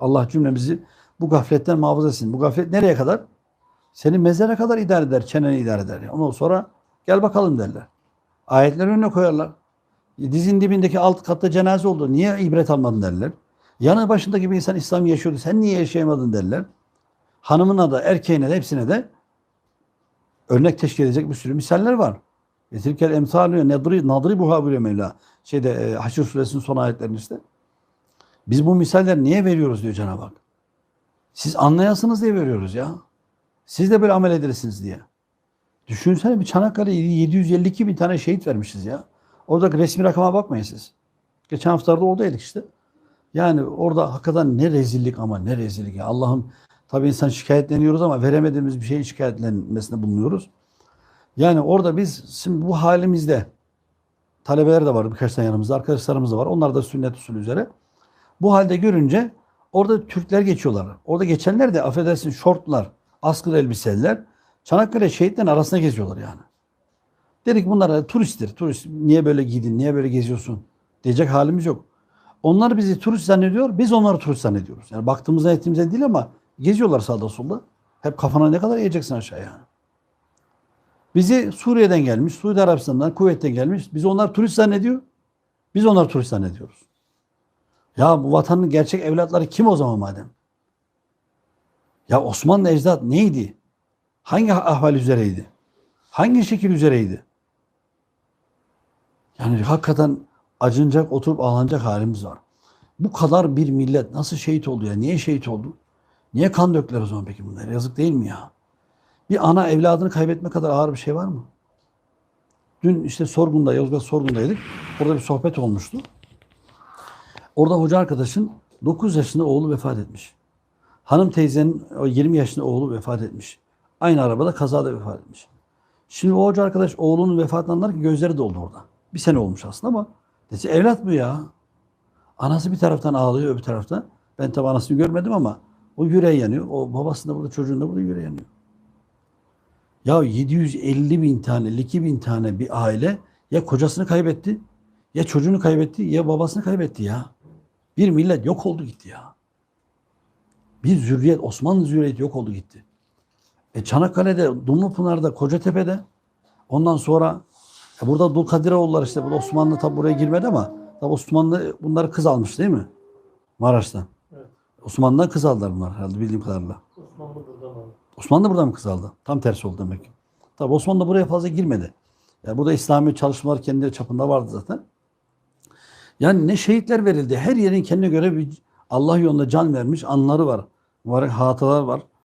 Allah cümlemizi bu gafletten muhafaza etsin. Bu gaflet nereye kadar? Seni mezara kadar idare eder, çeneni idare eder. Ondan sonra gel bakalım derler. Ayetleri önüne koyarlar. Dizin dibindeki alt katta cenaze oldu. Niye ibret almadın derler. Yanı başındaki bir insan İslam yaşıyordu. Sen niye yaşayamadın derler. Hanımına da erkeğine de hepsine de örnek teşkil edecek bir sürü misaller var. Tilkel emsalü nadri nadri buha bile Mevla. Şeyde e, Haşr suresinin son ayetlerinde işte. Biz bu misaller niye veriyoruz diyor Cenab-ı Hak. Siz anlayasınız diye veriyoruz ya. Siz de böyle amel edersiniz diye. Düşünsene bir Çanakkale'ye 752 bin tane şehit vermişiz ya. Oradaki resmi rakama bakmayın siz. Geçen haftalarda oradaydık işte. Yani orada hakikaten ne rezillik ama ne rezillik ya. Allah'ım tabii insan şikayetleniyoruz ama veremediğimiz bir şeyin şikayetlenmesine bulunuyoruz. Yani orada biz şimdi bu halimizde talebeler de var birkaç tane yanımızda. Arkadaşlarımız da var. Onlar da sünnet usulü üzere. Bu halde görünce orada Türkler geçiyorlar. Orada geçenler de affedersin şortlar, askılı elbiseliler Çanakkale şehitlerin arasına geziyorlar yani. Dedik bunlar turisttir. Turist niye böyle giydin, niye böyle geziyorsun diyecek halimiz yok. Onlar bizi turist zannediyor, biz onları turist zannediyoruz. Yani baktığımızda ettiğimizde değil ama geziyorlar sağda solda. Hep kafana ne kadar yiyeceksin aşağıya. Bizi Suriye'den gelmiş, Suudi Arabistan'dan, Kuveyt'ten gelmiş. Bizi onlar turist zannediyor. Biz onları turist zannediyoruz. Ya bu vatanın gerçek evlatları kim o zaman madem? Ya Osmanlı ecdat neydi? Hangi ahval üzereydi? Hangi şekil üzereydi? Yani hakikaten acınacak, oturup ağlanacak halimiz var. Bu kadar bir millet nasıl şehit oldu ya? Niye şehit oldu? Niye kan döktüler o zaman peki bunlar? Yazık değil mi ya? Bir ana evladını kaybetme kadar ağır bir şey var mı? Dün işte Sorgun'da, Yozgat Sorgun'daydık. Orada bir sohbet olmuştu. Orada hoca arkadaşın 9 yaşında oğlu vefat etmiş. Hanım teyzenin o 20 yaşında oğlu vefat etmiş. Aynı arabada kazada vefat etmiş. Şimdi o hoca arkadaş oğlunun vefatından ki gözleri doldu orada. Bir sene olmuş aslında ama dedi evlat bu ya. Anası bir taraftan ağlıyor öbür taraftan. Ben tabi anasını görmedim ama o yüreği yanıyor. O babasında burada çocuğun da burada yüreği yanıyor. Ya 750 bin tane, 2 bin tane bir aile ya kocasını kaybetti, ya çocuğunu kaybetti, ya babasını kaybetti ya. Bir millet yok oldu gitti ya. Bir zürriyet, Osmanlı zürriyeti yok oldu gitti. E Çanakkale'de, Dumlupınar'da, Kocatepe'de ondan sonra e burada Dulkadiroğulları işte bu Osmanlı tabi buraya girmedi ama tabi Osmanlı bunları kız almış değil mi? Maraş'tan. Evet. Osmanlı'dan kız aldılar bunlar herhalde bildiğim kadarıyla. Osmanlı buradan aldı. Osmanlı da buradan mı kız aldı? Tam tersi oldu demek. Tabi Osmanlı buraya fazla girmedi. Yani burada İslami çalışmalar kendileri çapında vardı zaten. Yani ne şehitler verildi. Her yerin kendine göre bir Allah yolunda can vermiş anları var. Mübarek hatıralar var.